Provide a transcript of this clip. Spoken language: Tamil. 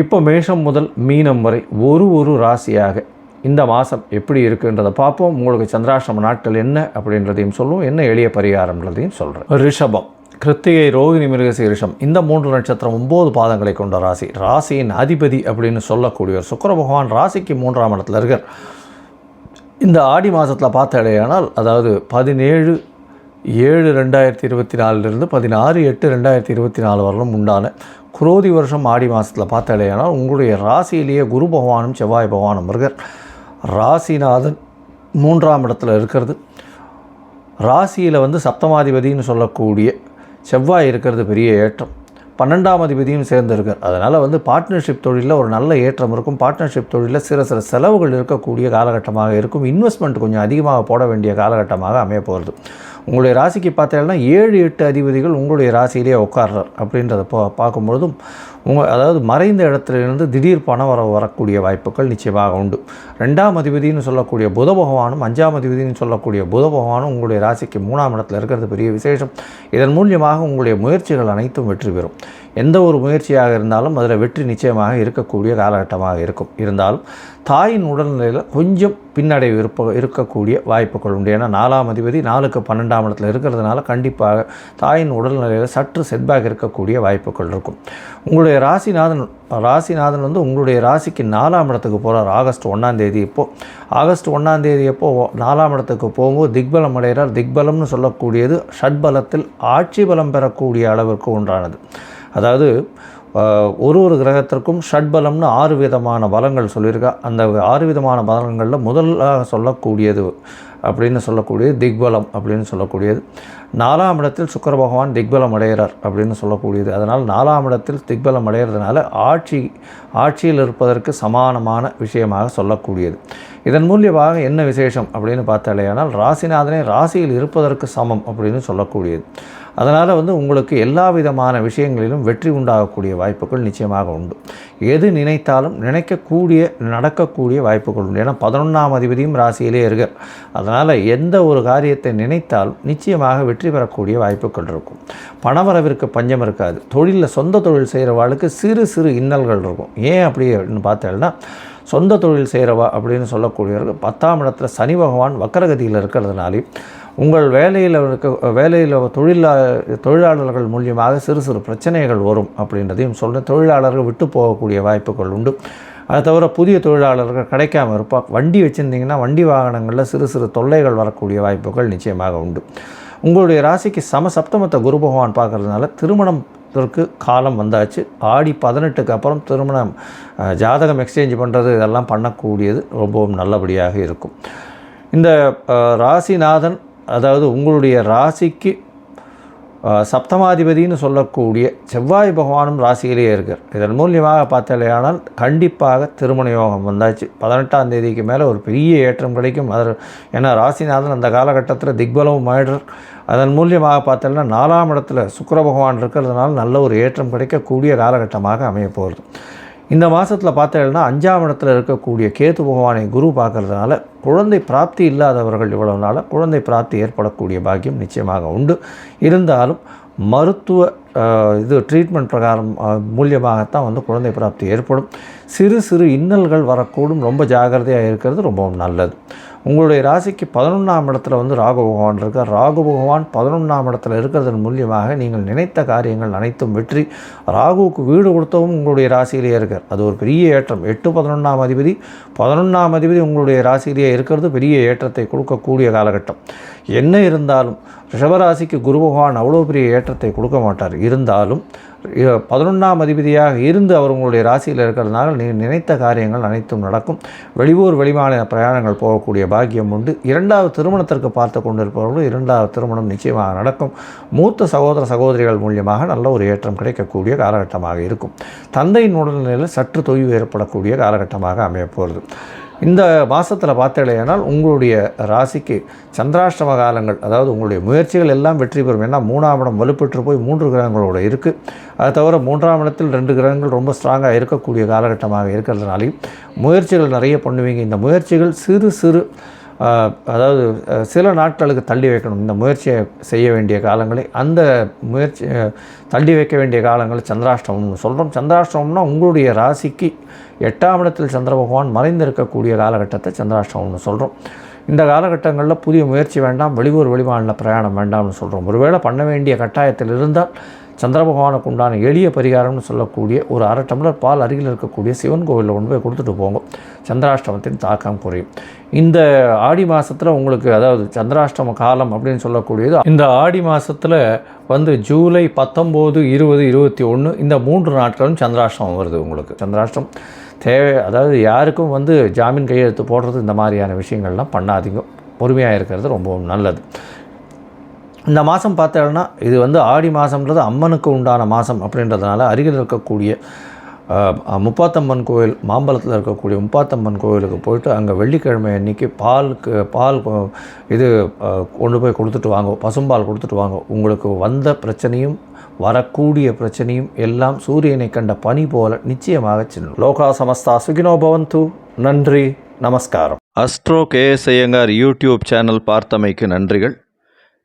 இப்போ மேஷம் முதல் மீனம் வரை ஒரு ஒரு ராசியாக இந்த மாதம் எப்படி இருக்குன்றதை பார்ப்போம். உங்களுக்கு சந்திராசிரம நாட்கள் என்ன அப்படின்றதையும் சொல்லுவோம். என்ன எளிய பரிகாரம்ன்றதையும் சொல்கிறேன் ரிஷபம் கிருத்திகை ரோகிணி மிருகசீரிஷம் இந்த மூன்று நட்சத்திரம் ஒம்பது பாதங்களை கொண்ட ராசி. ராசியின் அதிபதி அப்படின்னு சொல்லக்கூடியவர் சுக்கர பகவான் ராசிக்கு மூன்றாம் இடத்துல இருக்கார். இந்த ஆடி மாதத்தில் பார்த்தாலேயானால் அதாவது பதினேழு ஏழு ரெண்டாயிரத்தி இருபத்தி நாலுலேருந்து பதினாறு எட்டு ரெண்டாயிரத்தி இருபத்தி நாலு வரலும் உண்டான குரோதி வருஷம் ஆடி மாதத்தில் பார்த்தாலேயானால் உங்களுடைய ராசியிலேயே குரு பகவானும் செவ்வாய் பகவானும் முருகர். ராசிநாதன் மூன்றாம் இடத்துல இருக்கிறது. ராசியில் வந்து சப்தமாதிபதினு சொல்லக்கூடிய செவ்வாய் இருக்கிறது பெரிய ஏற்றம். பன்னெண்டாம் அதிபதியும் சேர்ந்திருக்கார் அதனால் வந்து பார்ட்னர்ஷிப் தொழிலில் ஒரு நல்ல ஏற்றம் இருக்கும். பார்ட்னர்ஷிப் தொழிலில் சில சில செலவுகள் இருக்கக்கூடிய காலகட்டமாக இருக்கும். இன்வெஸ்ட்மெண்ட் கொஞ்சம் அதிகமாக போட வேண்டிய காலகட்டமாக அமைய போகிறது உங்களுடைய ராசிக்கு பார்த்தீங்கன்னா ஏழு எட்டு அதிபதிகள் உங்களுடைய ராசியிலே உட்கார்றார் அப்படின்றத பா பார்க்கும்பொழுதும் உங்கள் அதாவது மறைந்த இடத்துலேருந்து திடீர் பணம் வர வரக்கூடிய வாய்ப்புகள் நிச்சயமாக உண்டு. ரெண்டாம் அதிபதினு சொல்லக்கூடிய புத பகவானும் அஞ்சாம் அதிபதினு சொல்லக்கூடிய புத பகவானும் உங்களுடைய ராசிக்கு மூணாம் இடத்துல இருக்கிறது பெரிய விசேஷம். இதன் மூலியமாக உங்களுடைய முயற்சிகள் அனைத்தும் வெற்றி பெறும். எந்த ஒரு முயற்சியாக இருந்தாலும் அதில் வெற்றி நிச்சயமாக இருக்கக்கூடிய காலகட்டமாக இருக்கும். இருந்தாலும் தாயின் உடல்நிலையில் கொஞ்சம் பின்னடைவு இருப்ப இருக்கக்கூடிய வாய்ப்புகள் உண்டு. ஏன்னா நாலாம் அதிபதி நாலுக்கு பன்னெண்டாம் இடத்துல இருக்கிறதுனால கண்டிப்பாக தாயின் உடல்நிலையில் சற்று செட்பேக் இருக்கக்கூடிய வாய்ப்புகள் இருக்கும். உங்களுடைய ராசிநாதன் ராசிநாதன் வந்து உங்களுடைய ராசிக்கு நாலாம் இடத்துக்கு போகிறார் ஆகஸ்ட் ஒன்றாம் தேதி இப்போது ஆகஸ்ட் ஒன்றாம் தேதி எப்போ நாலாம் இடத்துக்கு போகும்போது திக்பலம் அடைகிறார். திக்பலம்னு சொல்லக்கூடியது ஷட்பலத்தில் ஆட்சி பலம் பெறக்கூடிய அளவிற்கு ஒன்றானது அதாவது ஒரு ஒரு கிரகத்திற்கும் ஷட்பலம்னு ஆறு விதமான பலங்கள் சொல்லியிருக்கா. அந்த ஆறு விதமான பலங்களில் முதலாக சொல்லக்கூடியது அப்படின்னு சொல்லக்கூடியது திக்பலம் அப்படின்னு சொல்லக்கூடியது. நாலாம் இடத்தில் சுக்கர பகவான் திக்பலம் அடைகிறார் அப்படின்னு சொல்லக்கூடியது. அதனால் நாலாம் இடத்தில் திக்பலம் அடைகிறதுனால ஆட்சி ஆட்சியில் இருப்பதற்கு சமானமான விஷயமாக சொல்லக்கூடியது. இதன் மூலியமாக என்ன விசேஷம் அப்படின்னு பார்த்தாலேயானால் ராசிநாதனை ராசியில் இருப்பதற்கு சமம் அப்படின்னு சொல்லக்கூடியது. அதனால் வந்து உங்களுக்கு எல்லா விதமான விஷயங்களிலும் வெற்றி உண்டாகக்கூடிய வாய்ப்புகள் நிச்சயமாக உண்டு. எது நினைத்தாலும் நினைக்கக்கூடிய நடக்கக்கூடிய வாய்ப்புகள் உண்டு. ஏன்னா பதினொன்றாம் அதிபதியும் ராசியிலே இருக்கார் அதனால் எந்த ஒரு காரியத்தை நினைத்தாலும் நிச்சயமாக வெற்றி பெறக்கூடிய வாய்ப்புகள் இருக்கும். பணவரவிற்கு பஞ்சம் இருக்காது. தொழிலில் சொந்த தொழில் செய்கிறவாளுக்கு சிறு சிறு இன்னல்கள் இருக்கும். ஏன் அப்படி அப்படின்னு பார்த்தேன்னா சொந்த தொழில் செய்கிறவா அப்படின்னு சொல்லக்கூடியவர்கள் பத்தாம் இடத்துல சனி பகவான் வக்கரகதியில் இருக்கிறதுனாலே உங்கள் வேலையில் இருக்க வேலையில் தொழிலா தொழிலாளர்கள் மூலியமாக சிறு சிறு பிரச்சனைகள் வரும் அப்படின்றதையும் சொல்கிறேன் தொழிலாளர்கள் விட்டு போகக்கூடிய வாய்ப்புகள் உண்டு. அதை தவிர புதிய தொழிலாளர்கள் கிடைக்காம இருப்பார் வண்டி வச்சுருந்தீங்கன்னா வண்டி வாகனங்களில் சிறு சிறு தொல்லைகள் வரக்கூடிய வாய்ப்புகள் நிச்சயமாக உண்டு. உங்களுடைய ராசிக்கு சம சப்தமத்தை குரு பகவான் பார்க்கறதுனால திருமணத்திற்கு காலம் வந்தாச்சு. ஆடி பதினெட்டுக்கு அப்புறம் திருமணம் ஜாதகம் எக்ஸ்சேஞ்ச் பண்ணுறது இதெல்லாம் பண்ணக்கூடியது ரொம்பவும் நல்லபடியாக இருக்கும். இந்த ராசிநாதன் அதாவது உங்களுடைய ராசிக்கு சப்தமாதிபதினு சப்தமாதிபதின்னு சொல்லக்கூடிய செவ்வாய் பகவானும் ராசியிலேயே இருக்கார். இதன் மூலியமாக பார்த்தாலேயானால் கண்டிப்பாக திருமண யோகம் வந்தாச்சு. பதினெட்டாம் தேதிக்கு மேலே ஒரு பெரிய ஏற்றம் கிடைக்கும். அதில் ஏன்னா ராசிநாதன் அந்த காலகட்டத்தில் திக்பலமும் ஆயிடுறார். அதன் மூலியமாக பார்த்தோம்னா நாலாம் இடத்துல சுக்கிர பகவான் இருக்கிறதுனால நல்ல ஒரு ஏற்றம் கிடைக்கக்கூடிய காலகட்டமாக அமைய போகிறது இந்த மாதத்தில் பார்த்தீங்கன்னா அஞ்சாம் இடத்துல இருக்கக்கூடிய கேது பகவானை குரு பார்க்கறதுனால குழந்தை பிராப்தி இல்லாதவர்கள் இவ்வளவு நாளாக குழந்தை பிராப்தி ஏற்படக்கூடிய பாக்கியம் நிச்சயமாக உண்டு. இருந்தாலும் மருத்துவ இது ட்ரீட்மெண்ட் பிரகாரம் மூலியமாகத்தான் வந்து குழந்தை பிராப்தி ஏற்படும். சிறு சிறு இன்னல்கள் வரக்கூடும். ரொம்ப ஜாகிரதையாக இருக்கிறது ரொம்பவும் நல்லது. உங்களுடைய ராசிக்கு பதினொன்றாம் இடத்துல வந்து ராகு பகவான் இருக்கார். ராகு பகவான் பதினொன்றாம் இடத்துல இருக்கிறதன் மூலியமாக நீங்கள் நினைத்த காரியங்கள் அனைத்தும் வெற்றி. ராகுவுக்கு வீடு கொடுத்தவும் உங்களுடைய ராசியிலேயே இருக்கார். அது ஒரு பெரிய ஏற்றம். எட்டு பதினொன்றாம் அதிபதி பதினொன்றாம் அதிபதி உங்களுடைய ராசியிலேயே இருக்கிறது பெரிய ஏற்றத்தை கொடுக்கக்கூடிய காலகட்டம். என்ன இருந்தாலும் ரிஷபராசிக்கு குரு பகவான் அவ்வளோ பெரிய ஏற்றத்தை கொடுக்க மாட்டார். இருந்தாலும் பதினொன்றாம் அதிபதியாக இருந்து அவர் உங்களுடைய ராசியில் இருக்கிறதுனால நீங்கள் நினைத்த காரியங்கள் அனைத்தும் நடக்கும். வெளியூர் வெளிமாநில பிரயாணங்கள் போகக்கூடிய பாக்கியம் உண்டு. இரண்டாவது திருமணத்திற்கு பார்த்து கொண்டிருப்பவர்களும் இரண்டாவது திருமணம் நிச்சயமாக நடக்கும். மூத்த சகோதர சகோதரிகள் மூலியமாக நல்ல ஒரு ஏற்றம் கிடைக்கக்கூடிய காலகட்டமாக இருக்கும். தந்தையின் உடல்நிலையில் சற்று தொய்வு ஏற்படக்கூடிய காலகட்டமாக அமையப்போகிறது. இந்த மாதத்தில் பார்த்தீங்கன்னா உங்களுடைய ராசிக்கு சந்திராஷ்டம காலங்கள் அதாவது உங்களுடைய முயற்சிகள் எல்லாம் வெற்றி பெறும். ஏன்னா மூணாம் இடம் வலுப்பெற்று போய் மூன்று கிரகங்களோட இருக்குது அதை தவிர மூன்றாம் இடத்தில் ரெண்டு கிரகங்கள் ரொம்ப ஸ்ட்ராங்காக இருக்கக்கூடிய காலகட்டமாக இருக்கிறதுனாலையும் முயற்சிகள் நிறைய பண்ணுவீங்க. இந்த முயற்சிகள் சிறு சிறு அதாவது சில நாட்களுக்கு தள்ளி வைக்கணும். இந்த முயற்சியை செய்ய வேண்டிய காலங்களை அந்த முயற்சி தள்ளி வைக்க வேண்டிய காலங்களை சந்திராஷ்டமம்னு சொல்கிறோம் சந்திராஷ்டமம்னா உங்களுடைய ராசிக்கு எட்டாம் இடத்தில் சந்திர பகவான் மறைந்திருக்கக்கூடிய காலகட்டத்தை சந்திராஷ்டமம்னு சொல்கிறோம் இந்த காலகட்டங்களில் புதிய முயற்சி வேண்டாம் வெளியூர் வெளிமாநில பிரயாணம் வேண்டாம்னு சொல்கிறோம் ஒருவேளை பண்ண வேண்டிய கட்டாயத்தில் இருந்தால் சந்திர பகவானுக்கு உண்டான எளிய பரிகாரம்னு சொல்லக்கூடிய ஒரு அரை டம்ளர் பால் அருகில் இருக்கக்கூடிய சிவன் கோவிலில் கொண்டு போய் கொடுத்துட்டு போங்க. சந்திராஷ்டமத்தின் தாக்கம் குறையும். இந்த ஆடி மாதத்தில் உங்களுக்கு அதாவது சந்திராஷ்டம காலம் அப்படின்னு சொல்லக்கூடியது இந்த ஆடி மாதத்தில் வந்து ஜூலை பத்தொம்போது இருபது இருபத்தி ஒன்று இந்த மூன்று நாட்களும் சந்திராஷ்டமம் வருது உங்களுக்கு. சந்திராஷ்டம் தேவை அதாவது யாருக்கும் வந்து ஜாமீன் கையெழுத்து போடுறது இந்த மாதிரியான விஷயங்கள்லாம் பண்ணாதீங்க. பொறுமையாக இருக்கிறது ரொம்பவும் நல்லது. இந்த மாதம் பார்த்தோம்னா இது வந்து ஆடி மாதம்ன்றது அம்மனுக்கு உண்டான மாதம் அப்படின்றதுனால அருகில் இருக்கக்கூடிய முப்பாத்தம்மன் கோயில் மாம்பலத்தில் இருக்கக்கூடிய முப்பாத்தம்மன் கோயிலுக்கு போயிட்டு அங்கே வெள்ளிக்கிழமை அன்னைக்கு பாலுக்கு பால் இது கொண்டு போய் கொடுத்துட்டு வாங்க பசும்பால் கொடுத்துட்டு வாங்க. உங்களுக்கு வந்த பிரச்சனையும் வரக்கூடிய பிரச்சனையும் எல்லாம் சூரியனை கண்ட பனி போல நிச்சயமாக சின்ன லோகா சமஸ்தா சுகினோ பவந்து. நன்றி நமஸ்காரம். Astro KS Iyengar YouTube channel பார்த்தமைக்கு நன்றிகள்.